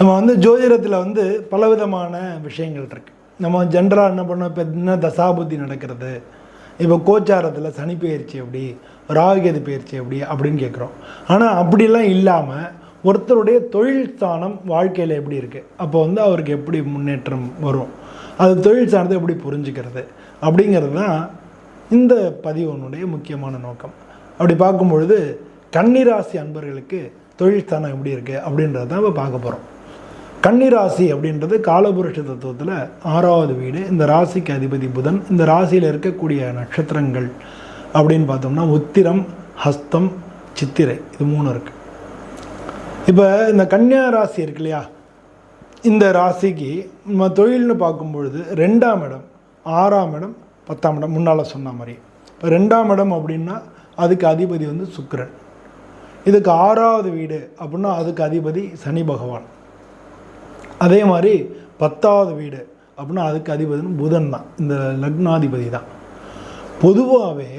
நம்ம வந்து ஜோதிடத்தில் வந்து பலவிதமான விஷயங்கள் இருக்குது நம்ம ஜென்ரலாக என்ன பண்ணோம்? இப்போ என்ன தசாபுத்தி நடக்கிறது? இப்போ கோச்சாரத்தில் சனி பயிற்சி எப்படி? ராகுகேது பயிற்சி எப்படி? அப்படின்னு கேட்குறோம் ஆனால் அப்படிலாம் இல்லாமல் ஒருத்தருடைய தொழில் ஸ்தானம் வாழ்க்கையில் எப்படி இருக்குது அப்போ வந்து அவருக்கு எப்படி முன்னேற்றம் வரும்? அது தொழில் சார்ந்து எப்படி புரிஞ்சுக்கிறது? அப்படிங்கிறது தான் இந்த பதிவனுடைய முக்கியமான நோக்கம். அப்படி பார்க்கும்பொழுது கன்னிராசி அன்பர்களுக்கு தொழில் ஸ்தானம் எப்படி இருக்குது அப்படின்றது தான் இப்போ பார்க்க போகிறோம் கன்னிராசி அப்படின்றது காலபுருஷ தத்துவத்தில் ஆறாவது வீடு. இந்த ராசிக்கு அதிபதி புதன். இந்த ராசியில் இருக்கக்கூடிய நட்சத்திரங்கள் அப்படின்னு பார்த்தோம்னா உத்திரம் ஹஸ்தம் சித்திரை. இது மூணு இருக்குது இப்போ இந்த கன்னியா ராசி இருக்கு இல்லையா? இந்த ராசிக்கு நம்ம தொழில்னு பார்க்கும் பொழுது ரெண்டாம் இடம் ஆறாம் இடம் பத்தாம் இடம். முன்னால் சொன்ன மாதிரி. இப்போ ரெண்டாம் இடம் அப்படின்னா அதுக்கு அதிபதி வந்து சுக்கரன். இதுக்கு ஆறாவது வீடு அப்படின்னா அதுக்கு அதிபதி சனி பகவான். அதே மாதிரி பத்தாவது வீடு அப்படின்னா அதுக்கு அதிபதினு புதன் தான். இந்த லக்னாதிபதி தான். பொதுவாகவே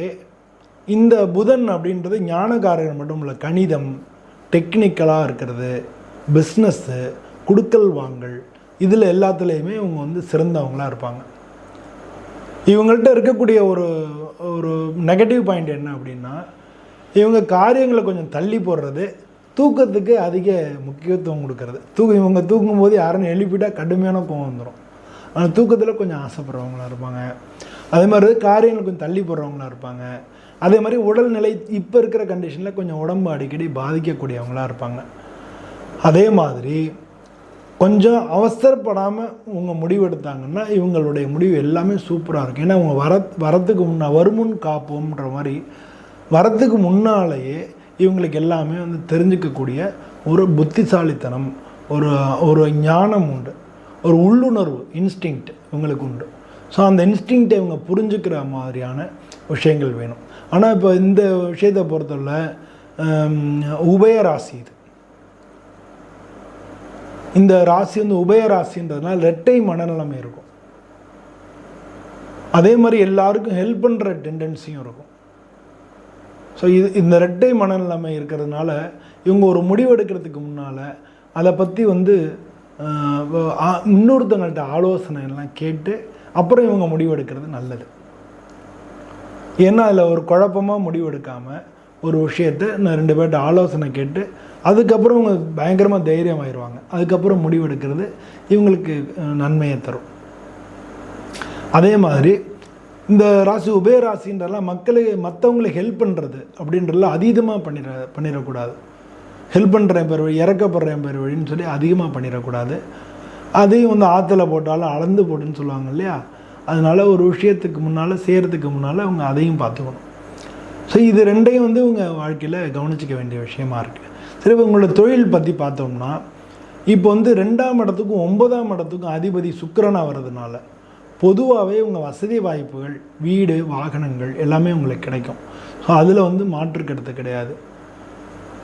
இந்த புதன் அப்படின்றது ஞானகாரகன் மட்டும் இல்லை கணிதம் டெக்னிக்கலாக இருக்கிறது பிஸ்னஸ்ஸு குடுக்கல் வாங்கல் இதில் எல்லாத்துலேயுமே இவங்க வந்து சிறந்தவங்களாக இருப்பாங்க. இவங்கள்ட்ட இருக்கக்கூடிய ஒரு ஒரு நெகட்டிவ் பாயிண்ட் என்ன அப்படின்னா இவங்க காரியங்களை கொஞ்சம் தள்ளி போடுறது தூக்கத்துக்கு அதிக முக்கியத்துவம் கொடுக்கறது. தூக்கம் இவங்க தூங்கும்போது யாருன்னு எழுப்பிட்டா கடுமையான கோவம் வந்துடும் ஆனால் தூக்கத்தில் கொஞ்சம் ஆசைப்படுறவங்களா இருப்பாங்க. அதே மாதிரி காரியங்கள் கொஞ்சம் தள்ளி போடுறவங்களா இருப்பாங்க. அதே மாதிரி உடல்நிலை இப்போ இருக்கிற கண்டிஷனில் கொஞ்சம் உடம்பு அடிக்கடி பாதிக்கக்கூடியவங்களா இருப்பாங்க. அதே மாதிரி கொஞ்சம் அவசரப்படாமல் இவங்க முடிவு எடுத்தாங்கன்னா இவங்களுடைய முடிவு எல்லாமே சூப்பராக இருக்கும். ஏன்னா அவங்க வர வரத்துக்கு முன்னா வருமுன் காப்போம்ன்ற மாதிரி வரத்துக்கு முன்னாலேயே இவங்களுக்கு எல்லாமே வந்து தெரிஞ்சுக்கக்கூடிய ஒரு புத்திசாலித்தனம் ஒரு ஒரு ஞானம் உண்டு. ஒரு உள்ளுணர்வு இன்ஸ்டிங்க்ட் இவங்களுக்கு உண்டு. ஸோ அந்த இன்ஸ்டிங்க்டை இவங்க புரிஞ்சுக்கிற மாதிரியான விஷயங்கள் வேணும். ஆனால் இப்போ இந்த விஷயத்தை பொறுத்தவரை உபயராசி இது. இந்த ராசி வந்து உபய ராசின்றதுனால ரெட்டை மனநிலைமை இருக்கும். அதே மாதிரி எல்லாருக்கும் ஹெல்ப் பண்ணுற டெண்டன்சியும் இருக்கும். ஸோ இது இந்த ரெட்டை மனநிலைமை இருக்கிறதுனால இவங்க ஒரு முடிவெடுக்கிறதுக்கு முன்னால் அதை பற்றி வந்து ஆஹ், இன்னொருத்தவங்கள்ட்ட ஆலோசனை எல்லாம் கேட்டு அப்புறம் இவங்க முடிவெடுக்கிறது நல்லது. ஏன்னா அதில் ஒரு குழப்பமாக முடிவெடுக்காமல் ஒரு விஷயத்தை நான் ரெண்டு பேர்கிட்ட ஆலோசனை கேட்டு அதுக்கப்புறம் இவங்க பயங்கரமாக தைரியம் ஆயிடுவாங்க அதுக்கப்புறம் முடிவெடுக்கிறது இவங்களுக்கு நன்மையை தரும். அதே மாதிரி இந்த ராசி உபய ராசின்றலாம் மக்களுக்கு ஹெல்ப் பண்ணுறது அப்படின்றதுல அதீதமாக பண்ணிட பண்ணிடக்கூடாது ஹெல்ப் பண்ணுறேன் பேர் வழி இறக்கப்படுறேன் பேர் வழின்னு சொல்லி அதிகமாக பண்ணிடக்கூடாது அதையும் வந்து ஆற்றுல போட்டாலும் அளந்து போட்டுன்னு சொல்லுவாங்க இல்லையா? அதனால ஒரு விஷயத்துக்கு முன்னால் செய்கிறதுக்கு முன்னால் அவங்க அதையும் பார்த்துக்கணும். ஸோ இது ரெண்டையும் வந்து உங்கள் வாழ்க்கையில் கவனிச்சிக்க வேண்டிய விஷயமா இருக்குது சரி இப்போ உங்களோட தொழில் பற்றி பார்த்தோம்னா இப்போ வந்து ரெண்டாம் இடத்துக்கும் ஒன்பதாம் இடத்துக்கும் அதிபதி சுக்கரனாக வர்றதுனால பொதுவாகவே உங்கள் வசதி வாய்ப்புகள் வீடு வாகனங்கள் எல்லாமே உங்களுக்கு கிடைக்கும். ஸோ அதில் வந்து மாற்று கருத்து கிடையாது.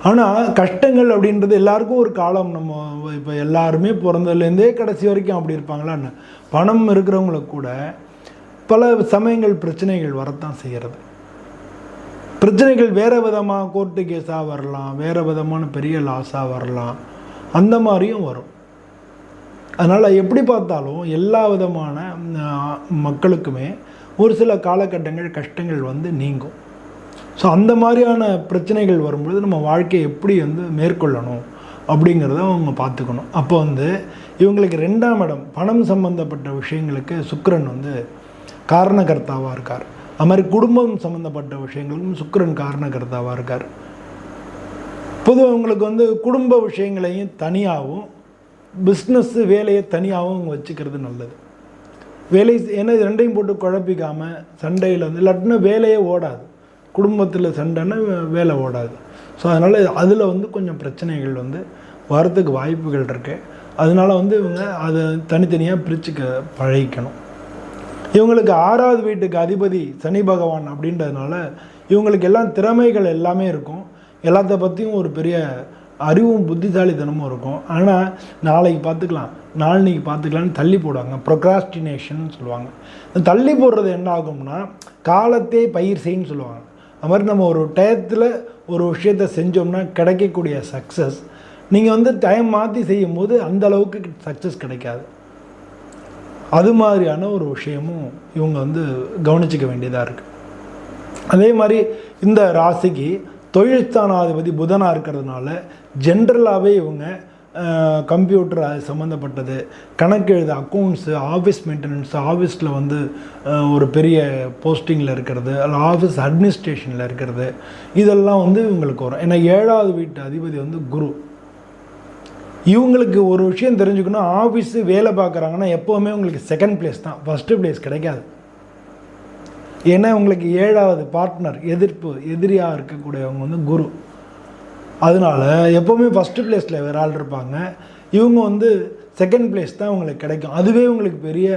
ஆனால் கஷ்டங்கள் அப்படின்றது எல்லாருக்கும் ஒரு காலம். நம்ம இப்போ எல்லாருமே பிறந்ததுலேருந்தே கடைசி வரைக்கும் அப்படி இருப்பாங்களான்னு பணம் இருக்கிறவங்களுக்கு கூட பல சமயங்கள் பிரச்சனைகள் வரத்தான் செய்கிறது பிரச்சனைகள் வேறு விதமாக கோர்ட்டு கேஸாக வரலாம் வேறு விதமான பெரிய லாஸாக வரலாம். அந்த மாதிரியும் வரும். அதனால் எப்படி பார்த்தாலும் எல்லா விதமான மக்களுக்குமே ஒரு சில காலகட்டங்கள் கஷ்டங்கள் வந்து நீங்கும். ஸோ அந்த மாதிரியான பிரச்சனைகள் வரும்பொழுது நம்ம வாழ்க்கையை எப்படி வந்து மேற்கொள்ளணும் அப்படிங்கிறத அவங்க பார்த்துக்கணும். அப்போ வந்து இவங்களுக்கு ரெண்டாம் இடம் பணம் சம்மந்தப்பட்ட விஷயங்களுக்கு சுக்கரன் வந்து காரணகர்த்தாவாக இருக்கார். அது மாதிரி குடும்பம் சம்மந்தப்பட்ட விஷயங்களுக்கும் சுக்கரன் காரணகர்த்தாவாக இருக்கார். பொதுவாக அவங்களுக்கு வந்து குடும்ப விஷயங்களையும் தனியாகவும் பிஸ்னஸ்ஸு வேலையை தனியாகவும் வச்சுக்கிறது நல்லது. வேலை ஏன்னா இது ரெண்டையும் போட்டு குழப்பிக்காமல் சண்டையில் வந்து இல்லாட்டினா வேலையே ஓடாது. குடும்பத்தில் சண்டைன்னா வேலை ஓடாது. ஸோ அதனால் அதில் வந்து கொஞ்சம் பிரச்சனைகள் வந்து வரத்துக்கு வாய்ப்புகள் இருக்குது அதனால வந்து இவங்க அதை தனித்தனியாக பிரிச்சுக்க பழகிக்கணும். இவங்களுக்கு ஆறாவது வீட்டுக்கு அதிபதி சனி பகவான் அப்படின்றதுனால இவங்களுக்கு எல்லாம் திறமைகள் எல்லாமே இருக்கும். எல்லாத்த பற்றியும் ஒரு பெரிய அறிவும் புத்திசாலித்தனமும் இருக்கும். ஆனால் நாளைக்கு பார்த்துக்கலாம். நாளைக்கு பார்த்துக்கலாம்னு தள்ளி போடுவாங்க. ப்ரொக்ராஸ்டினேஷன் சொல்லுவாங்க. தள்ளி போடுறது என்ன ஆகும்னா காலத்தே பயிர் செய்ன்னு சொல்லுவாங்க. அது மாதிரி நம்ம ஒரு டயத்தில் ஒரு விஷயத்தை செஞ்சோம்னா கிடைக்கக்கூடிய சக்ஸஸ் நீங்கள் வந்து டைம் மாற்றி செய்யும்போது அந்த அளவுக்கு சக்ஸஸ் கிடைக்காது. அது மாதிரியான ஒரு விஷயமும் இவங்க வந்து கவனிச்சிக்க வேண்டியதாக இருக்குது அதே மாதிரி இந்த ராசிக்கு தொழில் புதனாக இருக்கிறதுனால ஜென்ரலாகவே இவங்க கம்ப்யூட்டர் அது சம்மந்தப்பட்டது கணக்கு எழுத அக்கௌண்ட்ஸு ஆஃபீஸ் மெயின்டெனன்ஸ் ஆஃபீஸில் வந்து ஒரு பெரிய போஸ்டிங்கில் இருக்கிறது. அல்ல ஆஃபீஸ் அட்மினிஸ்ட்ரேஷனில் இருக்கிறது. இதெல்லாம் வந்து இவங்களுக்கு வரும். ஏன்னா ஏழாவது வீட்டு அதிபதி வந்து குரு. இவங்களுக்கு ஒரு விஷயம் தெரிஞ்சுக்கணும். ஆஃபீஸு வேலை பார்க்குறாங்கன்னா எப்போவுமே உங்களுக்கு செகண்ட் பிளேஸ் தான். ஃபஸ்ட்டு பிளேஸ் கிடைக்காது. ஏன்னா உங்களுக்கு ஏழாவது பார்ட்னர் எதிர்ப்பு எதிரியாக இருக்கக்கூடியவங்க வந்து குரு. அதனால எப்போவுமே ஃபஸ்ட்டு பிளேஸில் வேறு ஆள் இருப்பாங்க. இவங்க வந்து செகண்ட் பிளேஸ் தான் உங்களுக்கு கிடைக்கும். அதுவே உங்களுக்கு பெரிய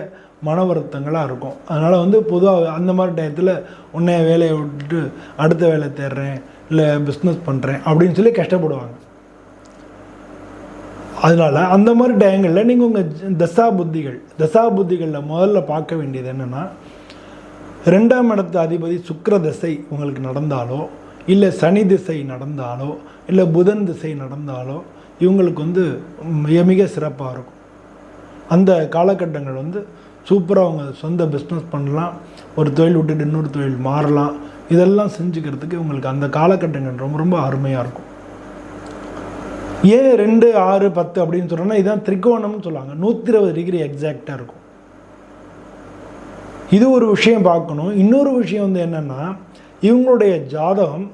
மன வருத்தங்களாக இருக்கும். அதனால் வந்து பொதுவாக அந்த மாதிரி டயத்தில் உன்னைய வேலையை விட்டுட்டு அடுத்த வேலை தேடுறேன் இல்லை பிஸ்னஸ் பண்ணுறேன் அப்படின்னு சொல்லி கஷ்டப்படுவாங்க. அதனால் அந்த மாதிரி டயங்களில் நீங்கள் உங்கள் தசா புத்திகள் தசா புத்திகளில் முதல்ல பார்க்க வேண்டியது என்னென்னா ரெண்டாம் இடத்து அதிபதி சுக்கர திசை உங்களுக்கு நடந்தாலோ இல்லை சனி திசை நடந்தாலோ இல்லை புதன் திசை நடந்தாலோ இவங்களுக்கு வந்து மிக மிக சிறப்பாக இருக்கும். அந்த காலகட்டங்கள் வந்து சூப்பராக அவங்க சொந்த பிஸ்னஸ் பண்ணலாம் ஒரு தொழில் விட்டுட்டு இன்னொரு தொழில் மாறலாம். இதெல்லாம் செஞ்சுக்கிறதுக்கு இவங்களுக்கு அந்த காலகட்டங்கள் ரொம்ப ரொம்ப அருமையாக இருக்கும். ஏன் ரெண்டு ஆறு பத்து அப்படின்னு சொல்கிறோன்னா இதான் திரிகோணம்னு சொல்லுவாங்க. நூற்றி இருபது டிகிரி எக்ஸாக்டாக இருக்கும். இது ஒரு விஷயம் பார்க்கணும். இன்னொரு விஷயம் வந்து என்னென்னா இவங்களுடைய ஜாதகம்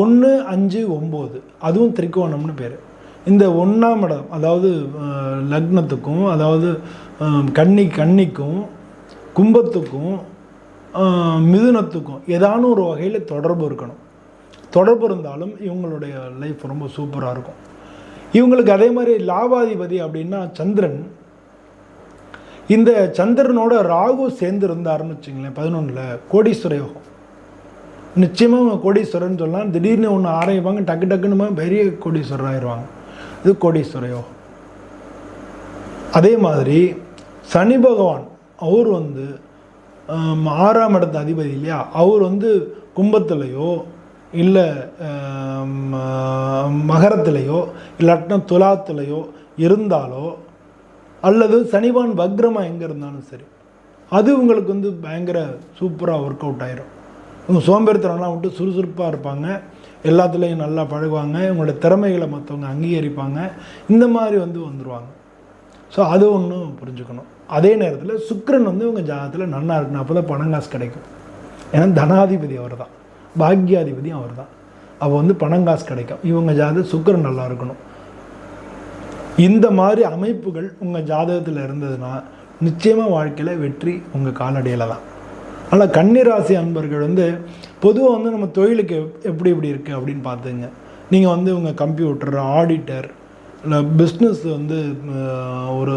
ஒன்று அஞ்சு ஒம்பது. அதுவும் திரிகோணம்னு பேர். இந்த ஒன்றாம் இடம் அதாவது லக்னத்துக்கும் அதாவது கன்னி கன்னிக்கும் கும்பத்துக்கும் மிதுனத்துக்கும் ஏதானும் ஒரு வகையில் தொடர்பு இருக்கணும். தொடர்பு இருந்தாலும் இவங்களுடைய லைஃப் ரொம்ப சூப்பராக இருக்கும். இவங்களுக்கு அதே மாதிரி லாபாதிபதி அப்படின்னா சந்திரன் இந்த சந்திரனோட ராகு சேர்ந்து இருந்தாருன்னு வச்சுங்களேன் பதினொன்றில் கோடீஸ்வர யோகம். நிச்சயமாக கோடீஸ்வரன் சொல்லலாம் திடீர்னு ஒன்று ஆரம்பிப்பாங்க டக்கு டக்குன்னு பெரிய கோடீஸ்வரர் ஆயிடுவாங்க. இது கோடீஸ்வர யோகம். அதே மாதிரி சனி பகவான் அவர் வந்து ஆறாம் இடத்து அதிபதி இல்லையா? அவர் வந்து கும்பத்துலேயோ இல்லை மகரத்திலேயோ இல்லாட்டினா துலாத்துலேயோ இருந்தாலோ அல்லது சனிவான் வக்ரமாக எங்கே இருந்தாலும் சரி அது உங்களுக்கு வந்து பயங்கர சூப்பராக ஒர்க் அவுட் ஆயிரும். இவங்க சோம்பேறித்தனம்லாம் விட்டு சுறுசுறுப்பாக இருப்பாங்க. எல்லாத்துலேயும் நல்லா பழகுவாங்க. இவங்களோட திறமைகளை மற்றவங்க அங்கீகரிப்பாங்க. இந்த மாதிரி வந்து வந்துடுவாங்க ஸோ அது ஒன்றும் புரிஞ்சுக்கணும். அதே நேரத்தில் சுக்கிரன் வந்து இவங்க ஜாதகத்தில் நல்லா இருக்கணும் அப்போ தான் பணம் காசு கிடைக்கும். ஏன்னா தனாதிபதி அவர் தான் பாக்யாதிபதி அவர் தான் அப்போ வந்து பணம் காசு கிடைக்கும். இவங்க ஜாதகம் சுக்கரன் நல்லா இருக்கணும். இந்த மாதிரி அமைப்புகள் உங்கள் ஜாதகத்தில் இருந்ததுன்னா நிச்சயமாக வாழ்க்கையில் வெற்றி உங்கள் காலடியில் தான். ஆனால் கன்னிராசி அன்பர்கள் வந்து பொதுவாக வந்து நம்ம தொழிலுக்கு எப்- எப்படி எப்படி இருக்குது அப்படின்னு பார்த்துங்க. நீங்கள் வந்து உங்கள் கம்ப்யூட்டர் ஆடிட்டர் இல்லை பிஸ்னஸ் வந்து ஒரு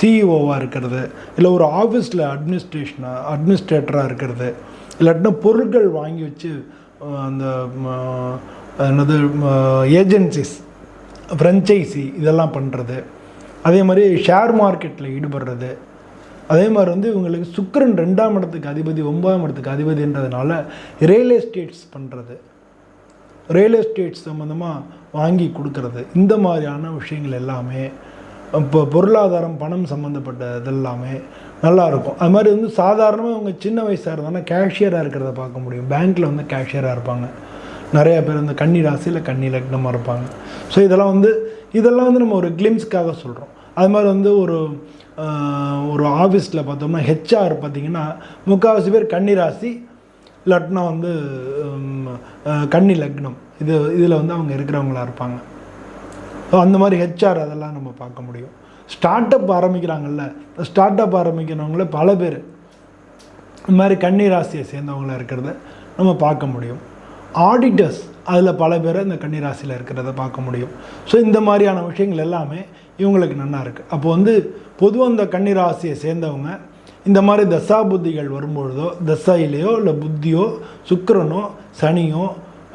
சிஇஓவாக இருக்கிறது இல்லை ஒரு ஆஃபீஸில் அட்மினிஸ்ட்ரேஷனாக அட்மினிஸ்ட்ரேட்டராக இருக்கிறது இல்லாட்டினா பொருட்கள் வாங்கி வச்சு அந்த என்னது ஏஜென்சிஸ் ஃப்ரெஞ்சைசி இதெல்லாம் பண்ணுறது அதே மாதிரி ஷேர் மார்க்கெட்டில் ஈடுபடுறது. அதே மாதிரி வந்து இவங்களுக்கு சுக்கரன் ரெண்டாம் இடத்துக்கு அதிபதி ஒன்பதாம் இடத்துக்கு அதிபதின்றதுனால ரியல் எஸ்டேட்ஸ் பண்ணுறது ரியல் எஸ்டேட் சம்மந்தமாக வாங்கி கொடுக்கறது. இந்த மாதிரியான விஷயங்கள் எல்லாமே இப்போ பொருளாதாரம் பணம் சம்மந்தப்பட்ட இதெல்லாமே நல்லா இருக்கும். அது மாதிரி வந்து சாதாரணமாக அவங்க சின்ன வயசாக இருந்தாங்கன்னா கேஷியராக இருக்கிறத பார்க்க முடியும். பேங்க்கில் வந்து கேஷியராக இருப்பாங்க. நிறையா பேர் இந்த கன்னி ராசியில் கன்னி லக்னமாக இருப்பாங்க. ஸோ இதெல்லாம் வந்து இதெல்லாம் வந்து நம்ம ஒரு கிளிம்ஸ்க்காக சொல்கிறோம் அது மாதிரி வந்து ஒரு ஒரு ஆஃபீஸில் பார்த்தோம்னா ஹெச்ஆர் பார்த்தீங்கன்னா முக்கால்வாசி பேர் கன்னி ராசி இல்லாட்டினா வந்து கன்னி லக்னம். இது இதில் வந்து அவங்க இருக்கிறவங்களா இருப்பாங்க. ஸோ அந்த மாதிரி ஹெச்ஆர் அதெல்லாம் நம்ம பார்க்க முடியும். ஸ்டார்ட் அப் ஆரம்பிக்கிறாங்கல்ல ஸ்டார்ட் அப் ஆரம்பிக்கிறவங்கள பல பேர் இந்த மாதிரி கன்னி ராசியை சேர்ந்தவங்களா இருக்கிறத நம்ம பார்க்க முடியும். ஆடிட்டர்ஸ் அதில் பல பேரை இந்த கன்னிராசியில் இருக்கிறத பார்க்க முடியும். ஸோ இந்த மாதிரியான விஷயங்கள் எல்லாமே இவங்களுக்கு நல்லா இருக்குது அப்போ வந்து பொதுவாக இந்த கன்னிராசியை சேர்ந்தவங்க இந்த மாதிரி தசா புத்திகள் வரும்பொழுதோ தசையிலையோ இல்லை புத்தியோ சுக்கரனோ சனியோ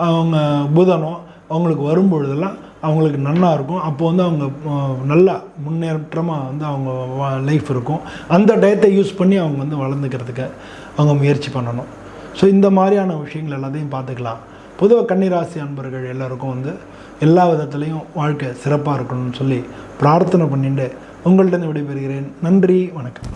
அவங்க புதனோ அவங்களுக்கு வரும்பொழுதெல்லாம் அவங்களுக்கு நல்லா இருக்கும். அப்போ வந்து அவங்க நல்லா முன்னேற்றமாக வந்து அவங்க லைஃப் இருக்கும். அந்த டயத்தை யூஸ் பண்ணி அவங்க வந்து வளர்ந்துக்கிறதுக்கு அவங்க முயற்சி பண்ணணும். ஸோ இந்த மாதிரியான விஷயங்கள் எல்லாத்தையும் பார்த்துக்கலாம். பொதுவாக கன்னிராசி அன்பர்கள் எல்லாருக்கும் வந்து எல்லா விதத்துலேயும் வாழ்க்கை சிறப்பாக இருக்கணும்னு சொல்லி பிரார்த்தனை பண்ணிட்டு உங்கள்கிட்ட விடைபெறுகிறேன். நன்றி வணக்கம்.